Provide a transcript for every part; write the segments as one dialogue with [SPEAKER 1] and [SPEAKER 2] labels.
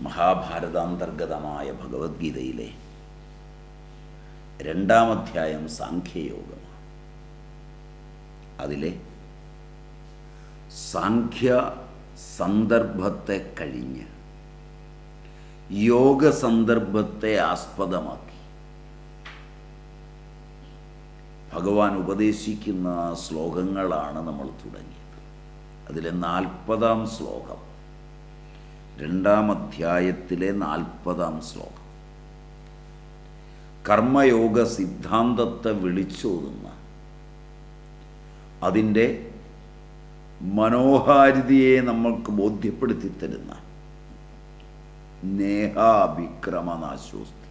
[SPEAKER 1] മഹാഭാരതാന്തർഗതമായ ഭഗവത്ഗീതയിലെ രണ്ടാം അധ്യായം സാഖ്യയോഗമാണ്. അതിലെ സാഖ്യ സന്ദർഭത്തെ കഴിഞ്ഞ് യോഗ സന്ദർഭത്തെ ആസ്പദമാക്കി. ഭഗവാൻ ഉപദേശിക്കുന്ന ശ്ലോകങ്ങളാണ് നമ്മൾ തുടങ്ങിയത്. അതിലെ നാൽപ്പതാം ശ്ലോകം. രണ്ടാം അധ്യായത്തിലെ നാൽപ്പതാം ശ്ലോകം. കർമ്മയോഗ സിദ്ധാന്തത്തെ വിളിച്ചോതുന്ന അതിന്റെ മനോഹാരിതയെ നമ്മൾക്ക് ബോധ്യപ്പെടുത്തി തരുന്ന നേഹാഭിക്രമനാശ്വസ്തി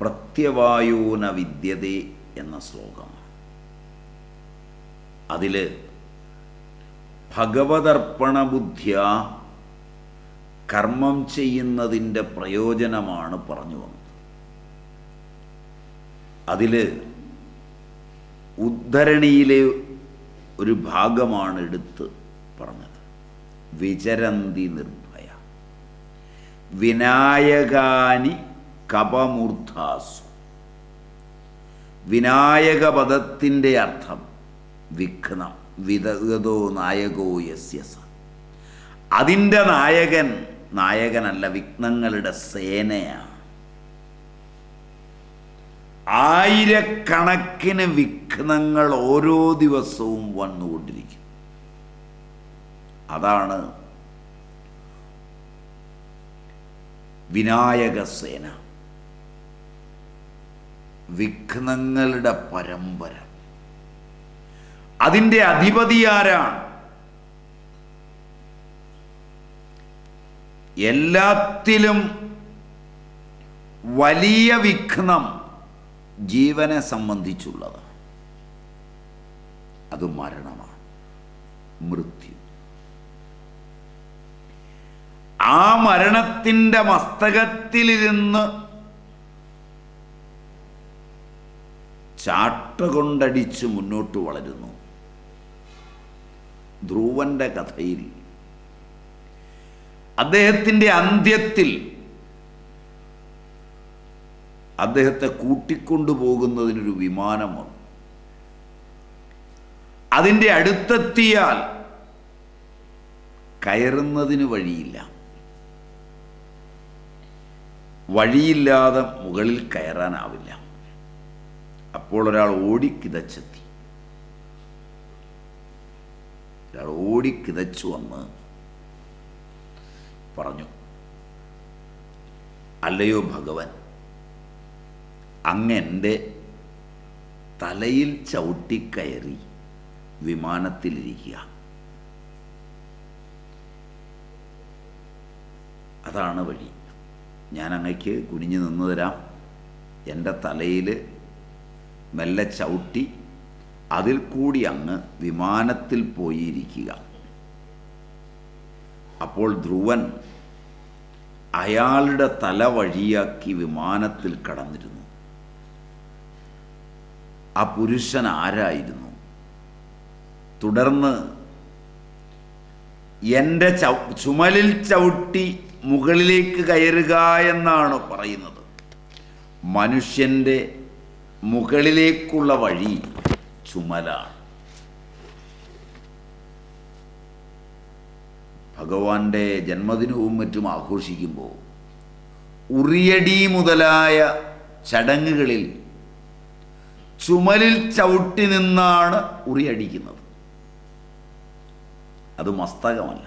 [SPEAKER 1] പ്രത്യവായൂന വിദ്യതേ എന്ന ശ്ലോകമാണ്. അതിൽ ഭഗവതർപ്പണ ബുദ്ധ്യ കർമ്മം ചെയ്യുന്നതിന്റെ പ്രയോജനമാണ് പറഞ്ഞു വന്നത്. അതിൽ ഉദ്ധരണിയിലെ ഒരു ഭാഗമാണ് എടുത്ത് പറഞ്ഞത്. വിചരന്തി നിർഭയ. വിനായകാനി കപമൂർധാസു. വിനായക പദത്തിന്റെ അർത്ഥം വിഘ്നം. വിദഗതോ നായകോ യസ്യസ അതിന്റെ നായകൻ നായകനല്ല വിഘ്നങ്ങളുടെ സേനയാണ്. ആയിരക്കണക്കിന് വിഘ്നങ്ങൾ ഓരോ ദിവസവും വന്നുകൊണ്ടിരിക്കും. അതാണ് വിനായക സേന. വിഘ്നങ്ങളുടെ പരമ്പര. അതിന്റെ അധിപതി ആരാണ്? എല്ലാത്തിലും വലിയ വിഘ്നം ജീവനെ സംബന്ധിച്ചുള്ളത്. അത് മരണമാണ്. മൃത്യു. ആ മരണത്തിന്റെ മസ്തകത്തിലിരുന്ന് ചാട്ട കൊണ്ടടിച്ച് മുന്നോട്ട് വളരുന്നു. ധ്രുവന്റെ കഥയിൽ. അദ്ദേഹത്തിന്റെ അന്ത്യത്തിൽ അദ്ദേഹത്തെ കൂട്ടിക്കൊണ്ടുപോകുന്നതിനൊരു വിമാനം വന്നു അതിന്റെ അടുത്തെത്തിയാൽ കയറുന്നതിന് വഴിയില്ല. വഴിയില്ലാതെ മുകളിൽ കയറാനാവില്ല. അപ്പോൾ ഒരാൾ ഓടിക്കിതച്ചെത്തി ഒരാൾ ഓടിക്കിതച്ചു വന്ന് പറഞ്ഞു അല്ലയോ ഭഗവൻ അങ്ങെന്റെ തലയിൽ ചവിട്ടിക്കയറി വിമാനത്തിലിരിക്കുക. അതാണ് വഴി. ഞാൻ അങ്ങയ്ക്ക് കുനിഞ്ഞു നിന്ന് തരാം. എന്റെ തലയിൽ മെല്ലെ ചവിട്ടി അതിൽ കൂടി അങ്ങ് വിമാനത്തിൽ പോയിരിക്കുക. അപ്പോൾ ധ്രുവൻ അയാളുടെ തല വഴിയാക്കി വിമാനത്തിൽ കടന്നിരുന്നു. ആ പുരുഷൻ ആരായിരുന്നു? തുടർന്ന് എന്റെ ചുമലിൽ ചവിട്ടി മുകളിലേക്ക് കയറുക എന്നാണ് പറയുന്നത്. മനുഷ്യന്റെ മുകളിലേക്കുള്ള വഴി ചുമലാണ് ഭഗവാന്റെ ജന്മദിനവും മറ്റും ആഘോഷിക്കുമ്പോൾ ഉറിയടി മുതലായ ചടങ്ങുകളിൽ ചുമലിൽ ചവിട്ടി നിന്നാണ് ഉറിയടിക്കുന്നത്. അത് മസ്തകമല്ല.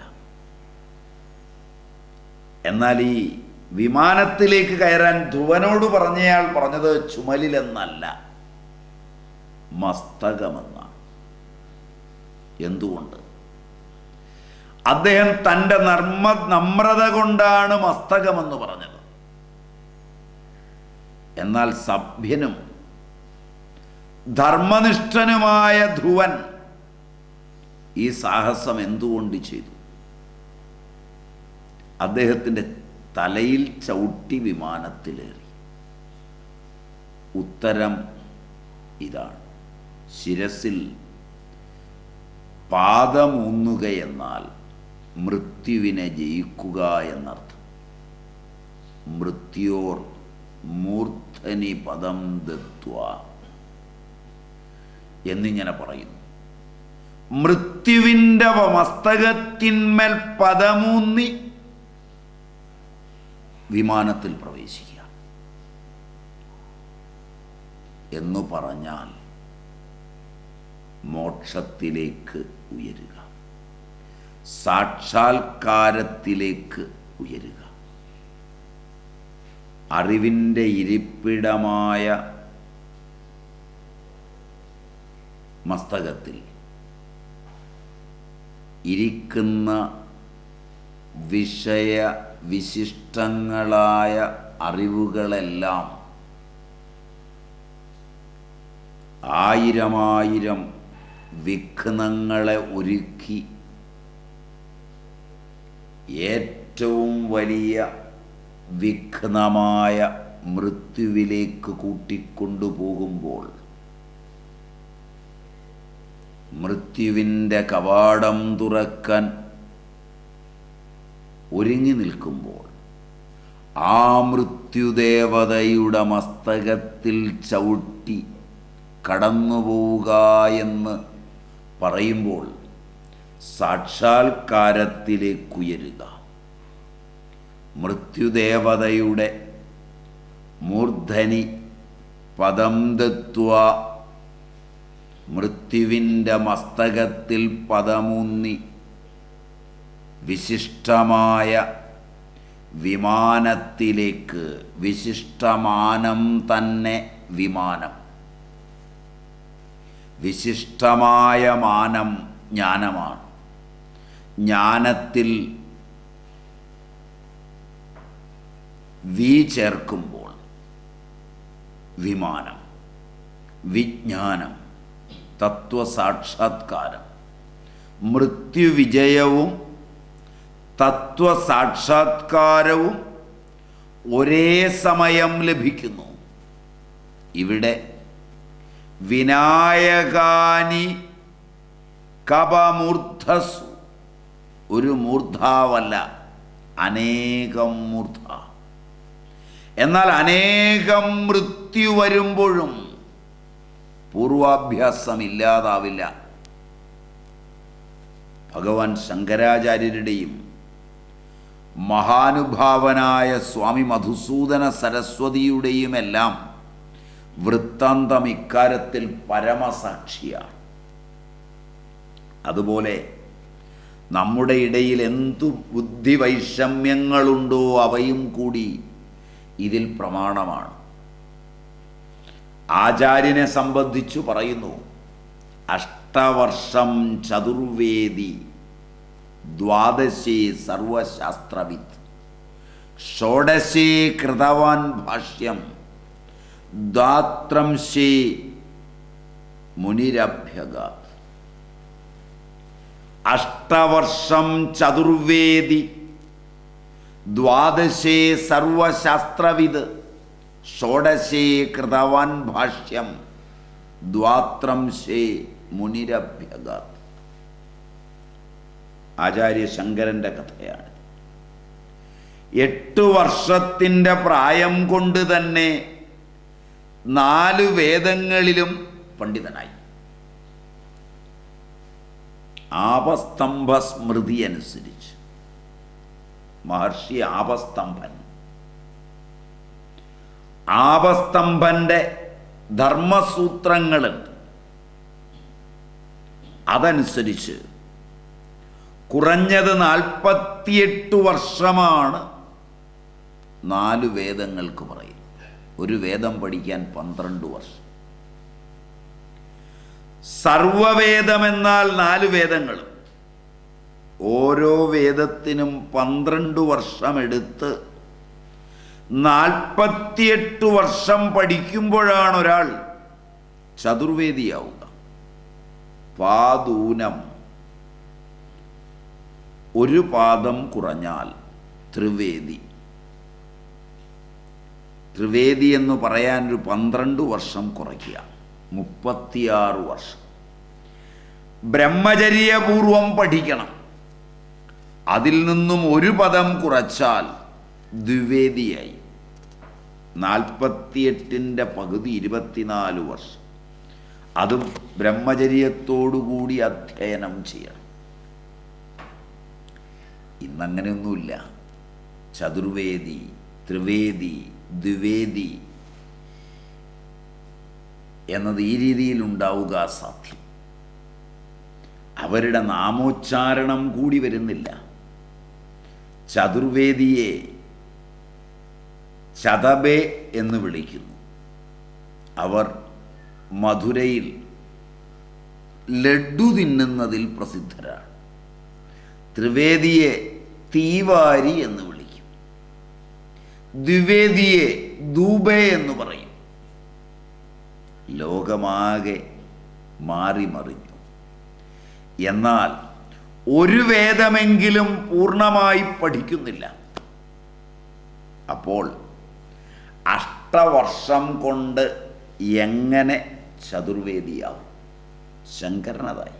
[SPEAKER 1] എന്നാൽ ഈ വിമാനത്തിലേക്ക് കയറാൻ ധ്രുവനോട് പറഞ്ഞയാൾ പറഞ്ഞത് ചുമലിലെന്നല്ല. മസ്തകമെന്നാണ് എന്തുകൊണ്ട്? അദ്ദേഹം തന്റെ നർമ്മ നമ്രത കൊണ്ടാണ് മസ്തകമെന്ന് പറഞ്ഞത്. എന്നാൽ സഭ്യനും ധർമ്മനിഷ്ഠനുമായ ധ്രുവൻ ഈ സാഹസം എന്തുകൊണ്ട് ചെയ്തു? അദ്ദേഹത്തിന്റെ തലയിൽ ചവിട്ടി വിമാനത്തിലേറി. ഉത്തരം ഇതാണ്. ശിരസിൽ പാദമൂന്നുകയെന്നാൽ മൃത്യുവിനെ ജയിക്കുക എന്നർത്ഥം. മൃത്യോർ മൂർധനി പദം ദത്വ എന്നിങ്ങനെ പറയുന്നു. മൃത്യുവിന്റെ മസ്തകത്തിന്മേൽ പദമൂന്നി വിമാനത്തിൽ പ്രവേശിക്കുക. എന്നു പറഞ്ഞാൽ മോക്ഷത്തിലേക്ക് ഉയരുക. സാക്ഷാത്കാരത്തിലേക്ക് ഉയരുക. അറിവിന്റെ ഇരിപ്പിടമായ മസ്തകത്തിൽ ഇരിക്കുന്ന വിഷയ വിശിഷ്ടങ്ങളായ അറിവുകളെല്ലാം ആയിരമായിരം വിഘ്നങ്ങളെ ഒരുക്കി. ഏറ്റവും വലിയ വിഘ്നമായ മൃത്യുവിലേക്ക് കൂട്ടിക്കൊണ്ടുപോകുമ്പോൾ മൃത്യുവിന്റെ കവാടം തുറക്കാൻ ഒരുങ്ങി നിൽക്കുമ്പോൾ ആ മൃത്യുദേവതയുടെ മസ്തകത്തിൽ ചവിട്ടി കടന്നുപോവുക എന്ന് പറയുമ്പോൾ സാക്ഷാത്കാരത്തിലേക്കുയരുക മൃത്യുദേവതയുടെ മൂർധനി പദം തത്വ മൃത്യുവിന്റെ മസ്തകത്തിൽ പദമൂന്നി വിശിഷ്ടമായ വിമാനത്തിലേക്ക് വിശിഷ്ടമാനം തന്നെ വിമാനം. വിശിഷ്ടമായ മാനം ജ്ഞാനമാണ്. ജ്ഞാനത്തിൽ വി ചേർക്കുമ്പോൾ വിമാനം വിജ്ഞാനം തത്വസാക്ഷാത്കാരം മൃത്യുവിജയവും തത്വസാക്ഷാത്കാരവും ഒരേ സമയം ലഭിക്കുന്നു. ഇവിടെ വിനായകാനി കപമൂർധസു. ഒരു മൂർധാവല്ല അനേകം മൂർധ. എന്നാൽ അനേകം മൃത്യു വരുമ്പോഴും പൂർവാഭ്യാസം ഇല്ലാതാവില്ല. ഭഗവാൻ ശങ്കരാചാര്യരുടെയും മഹാനുഭാവനായ സ്വാമി മധുസൂദന സരസ്വതിയുടെയും എല്ലാം വൃത്താന്തം ഇക്കാര്യത്തിൽ പരമസാക്ഷിയാണ് അതുപോലെ നമ്മുടെ ഇടയിൽ എന്തു ബുദ്ധിവൈഷമ്യങ്ങളുണ്ടോ അവയും കൂടി ഇതിൽ പ്രമാണമാണ്. ആചാര്യനെ സംബന്ധിച്ചു പറയുന്നു അഷ്ടവർഷം ചതുർവേദി ദ്വാദശേ സർവശാസ്ത്രവിത്ത് ഷോഡശേ കൃതവാൻ ഭാഷ്യം ദ്വാത്രംശേ മുനിരഭ്യഗാത്. അഷ്ടവർഷം ചതുർവേദി ദ്വാദശേ സർവശാസ്ത്രവിത് ഷോഡശേ കൃതവാൻ ഭാഷ്യം ദ്വാത്രം ദ്വാത്രംശേ മുനിരഭ്യഗാത്. ആചാര്യ ശങ്കരന്റെ കഥയാണ്. എട്ടു വർഷത്തിന്റെ പ്രായം കൊണ്ട് തന്നെ നാല് വേദങ്ങളിലും പണ്ഡിതനായി. ആപസ്തംഭ സ്മൃതി അനുസരിച്ച് മഹർഷി ആപസ്തംഭൻ. ആപസ്തംഭന്റെ ധർമ്മസൂത്രങ്ങളുണ്ട് അതനുസരിച്ച് കുറഞ്ഞത് നാൽപ്പത്തിയെട്ട് വർഷമാണ് നാല് വേദങ്ങൾക്ക് പറയുന്നത്. ഒരു വേദം പഠിക്കാൻ പന്ത്രണ്ട് വർഷം. സർവവേദമെന്നാൽ നാല് വേദങ്ങൾ ഓരോ വേദത്തിനും പന്ത്രണ്ട് വർഷമെടുത്ത് നാൽപ്പത്തിയെട്ട് വർഷം പഠിക്കുമ്പോഴാണ് ഒരാൾ ചതുർവേദിയാവുക. പാദൂനം. ഒരു പാദം കുറഞ്ഞാൽ ത്രിവേദി. ത്രിവേദി എന്ന് പറയാൻ ഒരു പന്ത്രണ്ട് വർഷം കുറയ്ക്കുക. മുപ്പത്തിയാറ് വർഷം. ബ്രഹ്മചര്യപൂർവം പഠിക്കണം. അതിൽ നിന്നും ഒരു പദം കുറച്ചാൽ ദ്വിവേദിയായി. നാൽപ്പത്തിയെട്ടിന്റെ പകുതി ഇരുപത്തിനാല് വർഷം. അതും ബ്രഹ്മചര്യത്തോടുകൂടി അധ്യയനം ചെയ്യണം. ഇന്നങ്ങനെയൊന്നുമില്ല. ചതുർവേദി ത്രിവേദി ദ്വിവേദി എന്നത് ഈ രീതിയിൽ ഉണ്ടാവുക അസാധ്യം. അവരുടെ നാമോച്ചാരണം കൂടി വരുന്നില്ല. ചതുർവേദിയെ ചതബേ എന്ന് വിളിക്കുന്നു. അവർ മധുരയിൽ ലഡ്ഡു തിന്നുന്നതിൽ പ്രസിദ്ധരാണ്. ത്രിവേദിയെ തീവാരി എന്ന് വിളിക്കും ദ്വിവേദിയെ ദൂബെ എന്ന് പറയും. ലോകമാകെ മാറിമറിഞ്ഞു. എന്നാൽ ഒരു വേദമെങ്കിലും പൂർണമായി പഠിക്കുന്നില്ല. അപ്പോൾ അഷ്ടവർഷം കൊണ്ട് എങ്ങനെ ചതുർവേദിയാവും? ശങ്കരനതായി.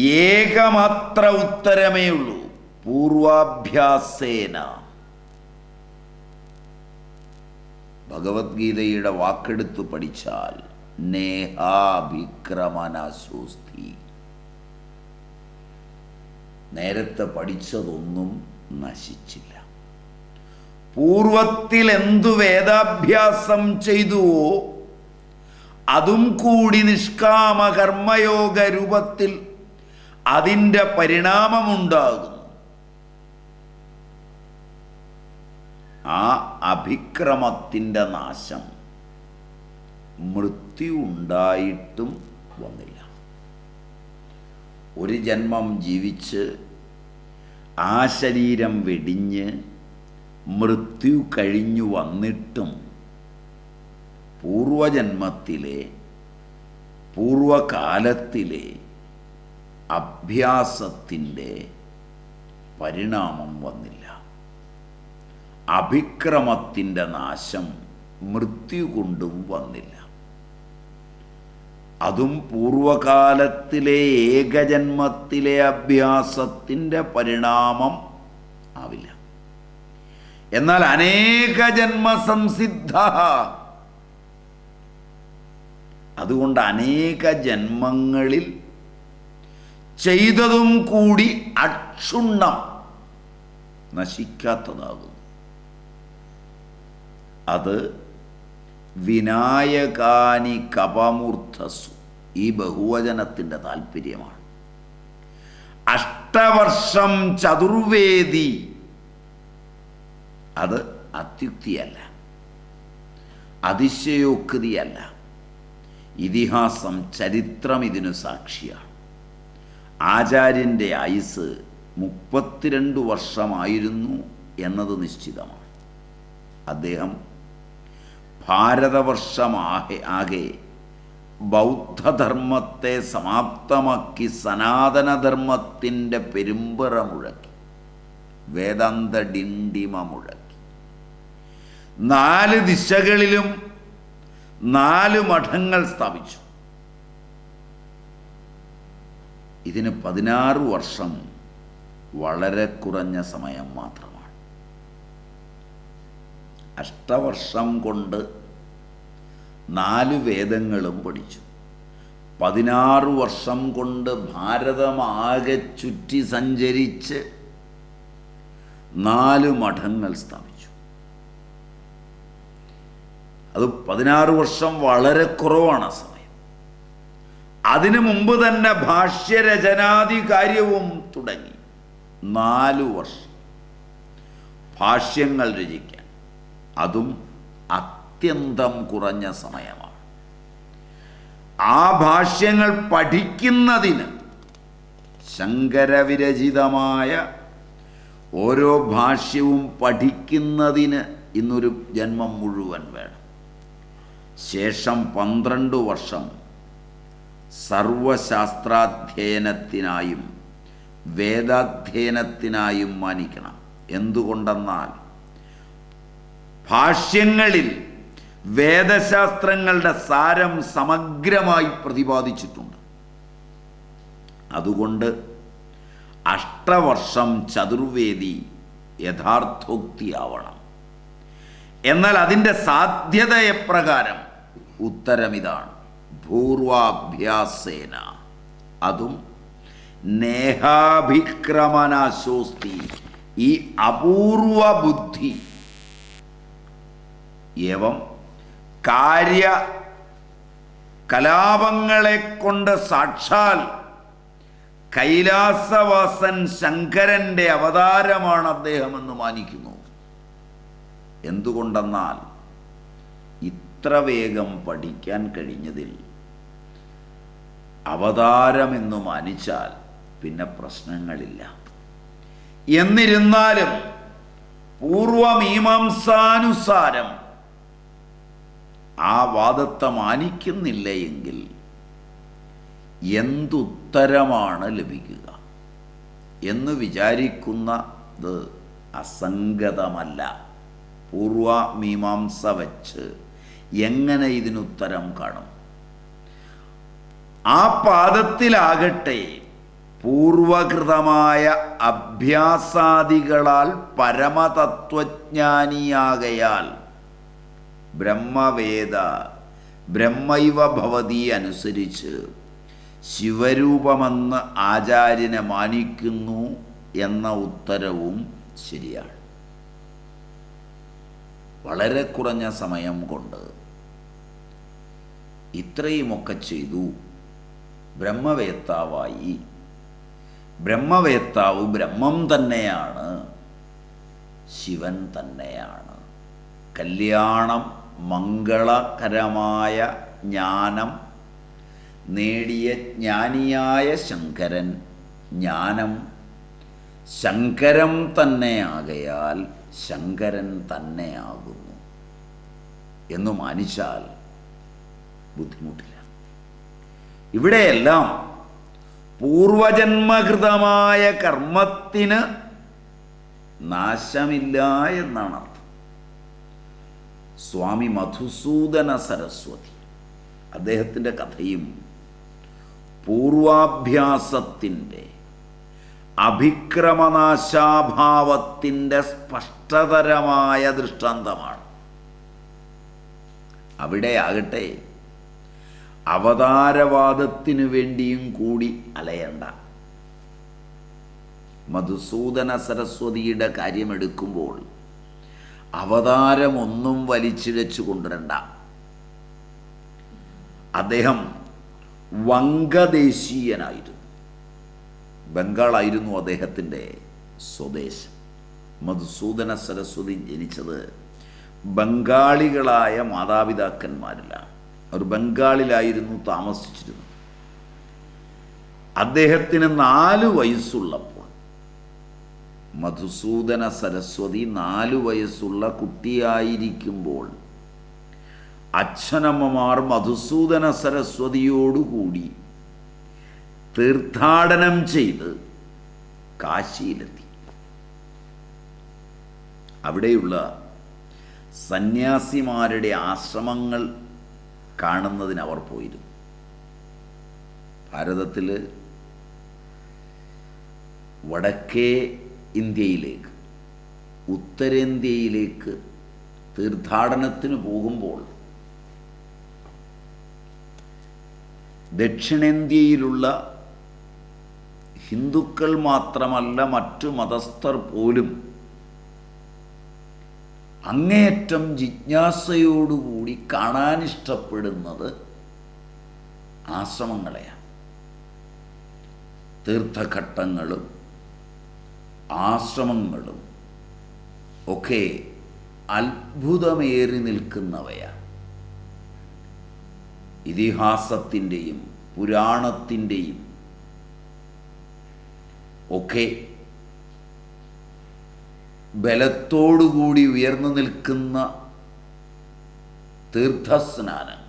[SPEAKER 1] ഏകമാത്ര ഉത്തരമേ ഉള്ളൂ പൂർവാഭ്യാസേന. ഭഗവത്ഗീതയുടെ വാക്കെടുത്ത് പഠിച്ചാൽ നേഹാഭിക്രമനശോസ്തി നേരത്തെ പഠിച്ചതൊന്നും നശിച്ചില്ല. പൂർവത്തിൽ എന്തു വേദാഭ്യാസം ചെയ്തുവോ അതും കൂടി നിഷ്കാമകർമ്മയോഗ രൂപത്തിൽ അതിന്റെ പരിണാമമുണ്ടാകുന്നു. ആ അഭിക്രമത്തിന്റെ നാശം മൃത്യു ഉണ്ടായിട്ടും വന്നില്ല. ഒരു ജന്മം ജീവിച്ച് ആ ശരീരം വെടിഞ്ഞ് മൃത്യു കഴിഞ്ഞു വന്നിട്ടും പൂർവജന്മത്തിലെ പൂർവകാലത്തിലെ അഭ്യാസത്തിന്റെ പരിണാമം വന്നില്ല. അഭിക്രമത്തിന്റെ നാശം മൃത്യു കൊണ്ടും വന്നില്ല. അതും പൂർവകാലത്തിലെ ഏകജന്മത്തിലെ അഭ്യാസത്തിന്റെ പരിണാമം ആവില്ല. എന്നാൽ അനേക ജന്മ സംസിദ്ധ അതുകൊണ്ട് അനേക ജന്മങ്ങളിൽ ചെയ്തതും കൂടി അക്ഷുണ്ണം നശിക്കാത്തതാകുന്നു. അത് വിനായകാനി കപമൂർദ്ധസു. ഈ ബഹുവചനത്തിന്റെ താല്പര്യമാണ് അഷ്ടവർഷം ചതുർവേദി. അത് അത്യുക്തിയല്ല. അതിശയോക്തിയല്ല. ഇതിഹാസം ചരിത്രം ഇതിനു സാക്ഷിയാണ്. ആചാര്യന്റെ ആയുസ് മുപ്പത്തിരണ്ട് വർഷമായിരുന്നു എന്നത് നിശ്ചിതമാണ്. അദ്ദേഹം ഭാരതവർഷമാകെ ആകെ ബൗദ്ധധർമ്മത്തെ സമാപ്തമാക്കി സനാതനധർമ്മത്തിന്റെ പെരുമ്പറ മുഴക്കി വേദാന്ത ഡിണ്ടിമ മുഴക്കി നാല് ദിശകളിലും നാല് മഠങ്ങൾ സ്ഥാപിച്ചു. ഇതിന് പതിനാറ് വർഷം വളരെ കുറഞ്ഞ സമയം മാത്രമാണ് അഷ്ടവർഷം കൊണ്ട് നാല് വേദങ്ങളും പഠിച്ചു. പതിനാറ് വർഷം കൊണ്ട് ഭാരതമാകെ ചുറ്റി സഞ്ചരിച്ച് നാല് മഠങ്ങൾ സ്ഥാപിച്ചു. അത് പതിനാറ് വർഷം വളരെ കുറവാണ് സമയം. അതിനു മുമ്പ് തന്നെ ഭാഷ്യരചനാദി കാര്യവും തുടങ്ങി. നാലു വർഷം. ഭാഷ്യങ്ങൾ രചിക്കാൻ. അതും അത്യന്തം കുറഞ്ഞ സമയമാണ്. ആ ഭാഷ്യങ്ങൾ പഠിക്കുന്നതിന് ശങ്കരവിരചിതമായ ഓരോ ഭാഷ്യവും പഠിക്കുന്നതിന് ഇന്നൊരു ജന്മം മുഴുവൻ വേണം. ശേഷം പന്ത്രണ്ട് വർഷം സർവശാസ്ത്രാധ്യയനത്തിനായും വേദാധ്യയനത്തിനായും മാനിക്കണം. എന്തുകൊണ്ടെന്നാൽ ഭാഷ്യങ്ങളിൽ വേദശാസ്ത്രങ്ങളുടെ സാരം സമഗ്രമായി പ്രതിപാദിച്ചിട്ടുണ്ട്. അതുകൊണ്ട് അഷ്ടവർഷം ചതുർവേദി യഥാർത്ഥോക്തിയാവണം. എന്നാൽ അതിന്റെ സാധ്യത എപ്രകാരം ഉത്തരമിതാണ്. പൂർവാഭ്യാസേന അതും നേഹാഭിക്രമനാശോസ്തി. ഈ അപൂർവ ബുദ്ധി ഏവം കാര്യ കലാപങ്ങളെ കൊണ്ട് സാക്ഷാൽ കൈലാസവാസൻ ശങ്കരന്റെ അവതാരമാണ് അദ്ദേഹമെന്ന് മാനിക്കുന്നു. എന്തുകൊണ്ടെന്നാൽ ഇത്ര വേഗം പഠിക്കാൻ കഴിഞ്ഞതിൽ അവതാരമെന്ന് മാനിച്ചാൽ പിന്നെ പ്രശ്നങ്ങളില്ല. എന്നിരുന്നാലും പൂർവമീമാംസാനുസാരം ആ വാദത്തെ മാനിക്കുന്നില്ല എങ്കിൽ എന്തുത്തരമാണ് ലഭിക്കുക? എന്ന് വിചാരിക്കുന്നത് അസംഗതമല്ല. പൂർവമീമാംസ വച്ച് എങ്ങനെ ഇതിനുത്തരം കാണും? ആ പാദത്തിലാകട്ടെ പൂർവകൃതമായ അഭ്യാസാദികളാൽ പരമതത്വജ്ഞാനിയാകയാൽ ബ്രഹ്മവേദ. ബ്രഹ്മൈവ ഭവതി അനുസരിച്ച് ശിവരൂപമെന്ന് ആചാര്യനെ മാനിക്കുന്നു എന്ന ഉത്തരവും ശരിയാണ്. വളരെ കുറഞ്ഞ സമയം കൊണ്ട് ഇത്രയുമൊക്കെ ചെയ്തു ബ്രഹ്മവേത്താവായി. ബ്രഹ്മവേത്താവ് ബ്രഹ്മം തന്നെയാണ് ശിവൻ തന്നെയാണ്. കല്യാണം മംഗളകരമായ ജ്ഞാനം നേടിയ ജ്ഞാനിയായ ശങ്കരൻ ജ്ഞാനം. ശങ്കരം തന്നെയാകയാൽ ശങ്കരൻ തന്നെയാകുന്നു. എന്ന് മാനിച്ചാൽ ബുദ്ധിമുട്ടില്ല. ഇവിടെയെല്ലാം പൂർവജന്മകൃതമായ കർമ്മത്തിന് നാശമില്ല എന്നാണ് അർത്ഥം സ്വാമി മധുസൂദന സരസ്വതി. അദ്ദേഹത്തിന്റെ കഥയും പൂർവാഭ്യാസത്തിന്റെ അഭിക്രമനാശാഭാവത്തിന്റെ സ്പഷ്ടതരമായ ദൃഷ്ടാന്തമാണ്. അവിടെയാകട്ടെ അവതാരവാദത്തിനു വേണ്ടിയും കൂടി അലയണ്ട. മധുസൂദന സരസ്വതിയുടെ കാര്യമെടുക്കുമ്പോൾ അവതാരമൊന്നും വലിച്ചിഴച്ചു കൊണ്ടുവരണ്ട. അദ്ദേഹം വങ്കദേശീയനായിരുന്നു ബംഗാളായിരുന്നു അദ്ദേഹത്തിന്റെ സ്വദേശം. മധുസൂദന സരസ്വതി ജനിച്ചത് ബംഗാളികളായ മാതാപിതാക്കന്മാരിലാണ്. അവർ ബംഗാളിലായിരുന്നു താമസിച്ചിരുന്നത്. അദ്ദേഹത്തിന് നാല് വയസ്സുള്ളപ്പോൾ മധുസൂദന സരസ്വതി നാലു വയസ്സുള്ള കുട്ടിയായിരിക്കുമ്പോൾ അച്ഛനമ്മമാർ മധുസൂദന സരസ്വതിയോടുകൂടി തീർത്ഥാടനം ചെയ്ത് കാശിയിലെത്തി. അവിടെയുള്ള സന്യാസിമാരുടെ ആശ്രമങ്ങൾ കാണുന്നതിന് അവർ പോയിരുന്നു. ഭാരതത്തിൽ വടക്കേ ഇന്ത്യയിലേക്ക് ഉത്തരേന്ത്യയിലേക്ക് തീർത്ഥാടനത്തിന് പോകുമ്പോൾ ദക്ഷിണേന്ത്യയിലുള്ള ഹിന്ദുക്കൾ മാത്രമല്ല മറ്റു മതസ്ഥർ പോലും അങ്ങേയറ്റം ജിജ്ഞാസയോടുകൂടി കാണാൻ ഇഷ്ടപ്പെടുന്നത് ആശ്രമങ്ങളെയാണ്. തീർത്ഥഘട്ടങ്ങളും ആശ്രമങ്ങളും ഒക്കെ അത്ഭുതമേറി നിൽക്കുന്നവയാണ് ഇതിഹാസത്തിന്റെയും പുരാണത്തിന്റെയും ഒക്കെ ബലത്തോടുകൂടി ഉയർന്നു നിൽക്കുന്ന തീർത്ഥസ്നാനങ്ങൾ.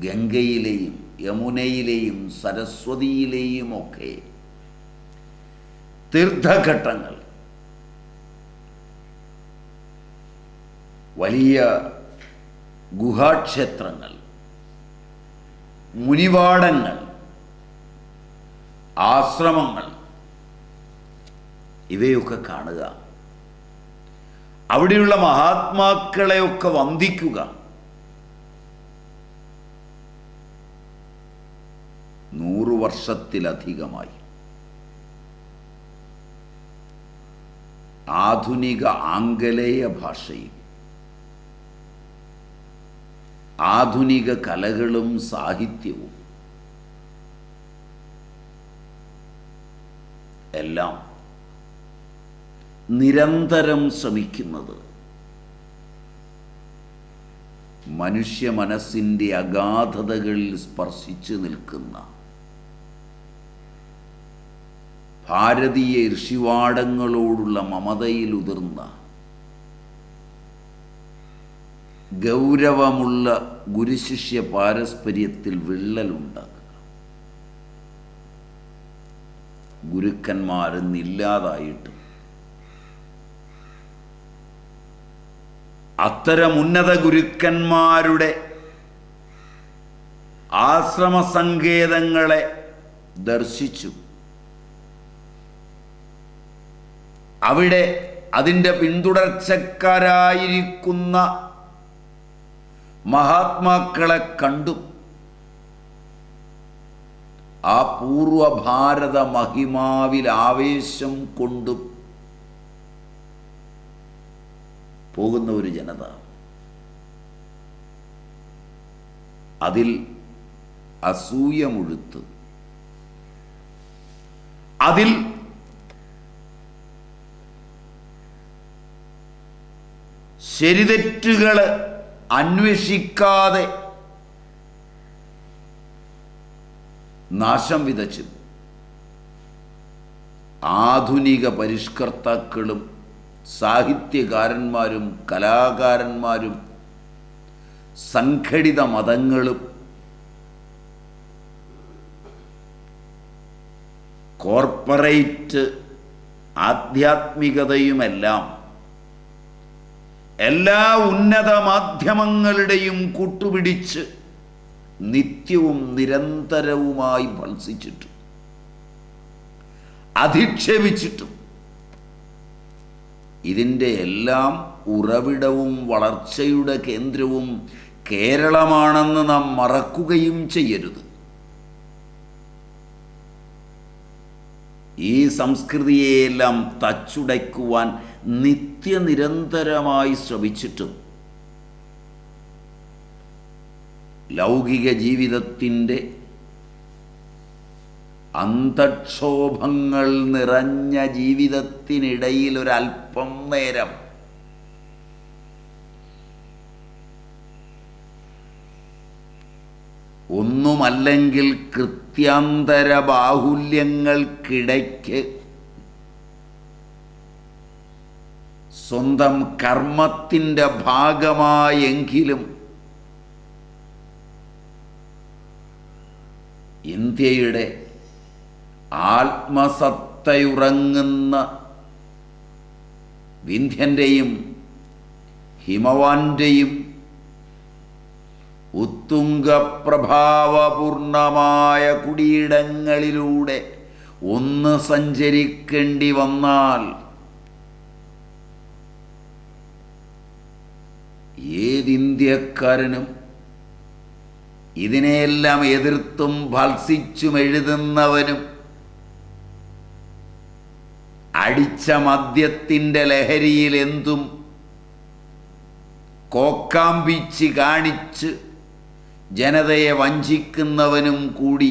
[SPEAKER 1] ഗംഗയിലെയും യമുനയിലെയും സരസ്വതിയിലെയും ഒക്കെ തീർത്ഥഘട്ടങ്ങൾ. വലിയ ഗുഹാക്ഷേത്രങ്ങൾ മുനിവാടങ്ങൾ ആശ്രമങ്ങൾ ഇവയൊക്കെ കാണുക. അവിടെയുള്ള മഹാത്മാക്കളെയൊക്കെ വന്ദിക്കുക. നൂറു വർഷത്തിലധികമായി. ആധുനിക ആംഗലേയ ഭാഷയിൽ. ആധുനിക കലകളും സാഹിത്യവും. എല്ലാം നിരന്തരം ശ്രമിക്കുന്നത് മനുഷ്യ മനസ്സിന്റെ അഗാധതകളിൽ സ്പർശിച്ചു നിൽക്കുന്ന ഭാരതീയ ഋഷിവാടങ്ങളോടുള്ള മമതയിൽ ഉതിർന്ന ഗൗരവമുള്ള ഗുരുശിഷ്യ പാരസ്പര്യത്തിൽ വിള്ളലുണ്ടാക്കുക. ഗുരുക്കന്മാരെന്നില്ലാതായിട്ട് അത്തരം ഉന്നത ഗുരുക്കന്മാരുടെ ആശ്രമ സങ്കേതങ്ങളെ ദർശിച്ചു അവിടെ അതിന്റെ പിന്തുടർച്ചക്കാരായിരിക്കുന്ന മഹാത്മാക്കളെ കണ്ടു. ആ പൂർവഭാരത മഹിമാവിൽ ആവേശം കൊണ്ടു പോകുന്ന ഒരു ജനത. അതിൽ അസൂയ മുഴുത്ത്. അതിൽ ശരിതെറ്റുകൾ അന്വേഷിക്കാതെ നാശം വിതച്ചു ആധുനിക പരിഷ്കർത്താക്കളും സാഹിത്യകാരന്മാരും കലാകാരന്മാരും സംഘടിത മതങ്ങളും കോർപ്പറേറ്റ് ആധ്യാത്മികതയുമെല്ലാം എല്ലാ ഉന്നത മാധ്യമങ്ങളുടെയും കൂട്ടുപിടിച്ച് നിത്യവും നിരന്തരവുമായി ഭത്സിച്ചിട്ടും അധിക്ഷേപിച്ചിട്ടും ഇതിന്റെ എല്ലാം ഉറവിടവും വളർച്ചയുടെ കേന്ദ്രവും കേരളമാണെന്ന് നാം മറക്കുകയും ചെയ്യരുത്. ഈ സംസ്കൃതിയെയെല്ലാം തച്ചുടയ്ക്കുവാൻ നിത്യനിരന്തരമായി ശ്രമിച്ചിട്ടും ലൗകിക ജീവിതത്തിന്റെ അന്തക്ഷോഭങ്ങൾ നിറഞ്ഞ ജീവിതത്തിനിടയിൽ ഒരല്പം നേരം ഒന്നുമല്ലെങ്കിൽ കൃത്യാന്തര ബാഹുല്യങ്ങൾക്കിടയ്ക്ക് സ്വന്തം കർമ്മത്തിന്റെ ഭാഗമായെങ്കിലും ഇന്ത്യയുടെ ആത്മസത്തയുറങ്ങുന്ന വിന്ധ്യന്റെയും ഹിമവാന്റെയും ഉത്തുംഗപ്രഭാവപൂർണമായ കുടിയിടങ്ങളിലൂടെ ഒന്ന് സഞ്ചരിക്കേണ്ടി വന്നാൽ ഏതിന്ത്യക്കാരനും ഇതിനെയെല്ലാം എതിർത്തും ഭത്സിച്ചും എഴുതുന്നവനും അടിച്ച മദ്യത്തിന്റെ ലഹരിയിൽ എന്തും കോക്കാമ്പിച്ച് കാണിച്ച് ജനതയെ വഞ്ചിക്കുന്നവനും കൂടി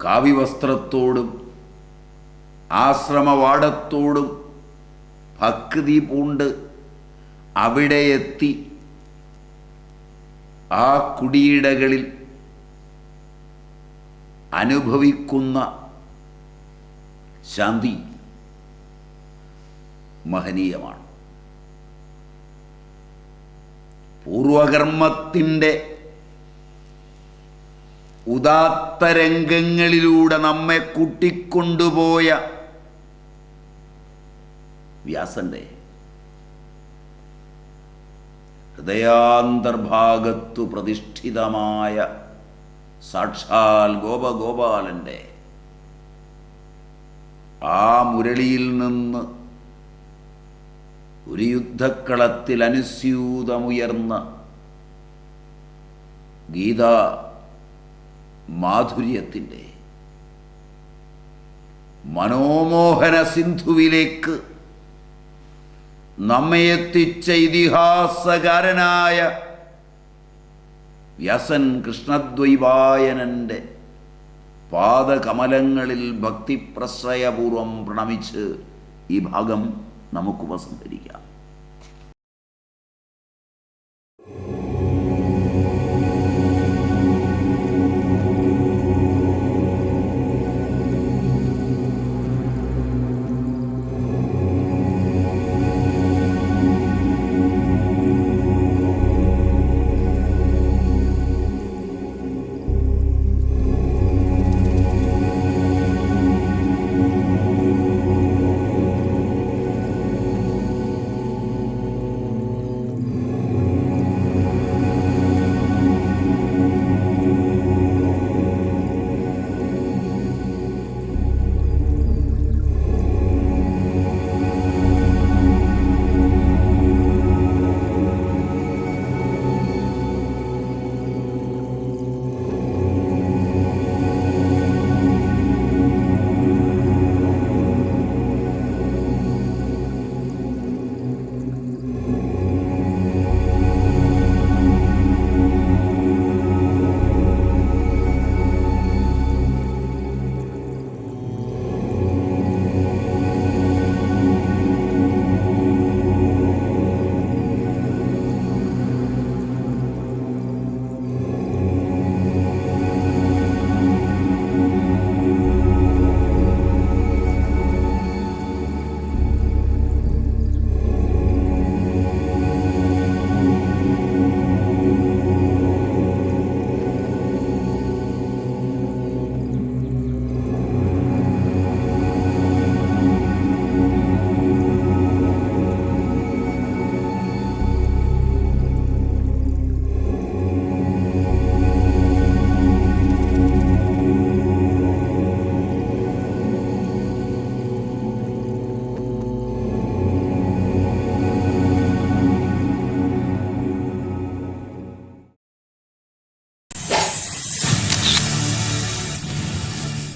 [SPEAKER 1] കാവ്യവസ്ത്രത്തോടും ആശ്രമവാടത്തോടും ഭക്തി പൂണ്ട് അവിടെ എത്തി ആ കുടിയിടകളിൽ അനുഭവിക്കുന്ന ശാന്തി മഹനീയമാണ്. പൂർവകർമ്മത്തിന്റെ ഉദാത്ത രംഗങ്ങളിലൂടെ നമ്മെ കൂട്ടിക്കൊണ്ടുപോയ വ്യാസന്റെ. ഹൃദയാന്തർഭാഗത്തു പ്രതിഷ്ഠിതമായ സാക്ഷാൽ ഗോപഗോപാലന്റെ ആ മുരളിയിൽ നിന്ന് ഒരു യുദ്ധക്കളത്തിൽ അനുസ്യൂതമുയർന്ന ഗീത മാധുര്യത്തിന്റെ മനോമോഹന സിന്ധുവിലേക്ക് നമ്മെ എത്തിച്ച ഇതിഹാസകാരനായ വ്യാസൻ കൃഷ്ണദ്വൈവായനന്റെ പാദകമലങ്ങളിൽ ഭക്തിപ്രശ്രയപൂർവം പ്രണമിച്ച് ഈ ഭാഗം നമുക്ക് ഉപസംഹരിക്കാം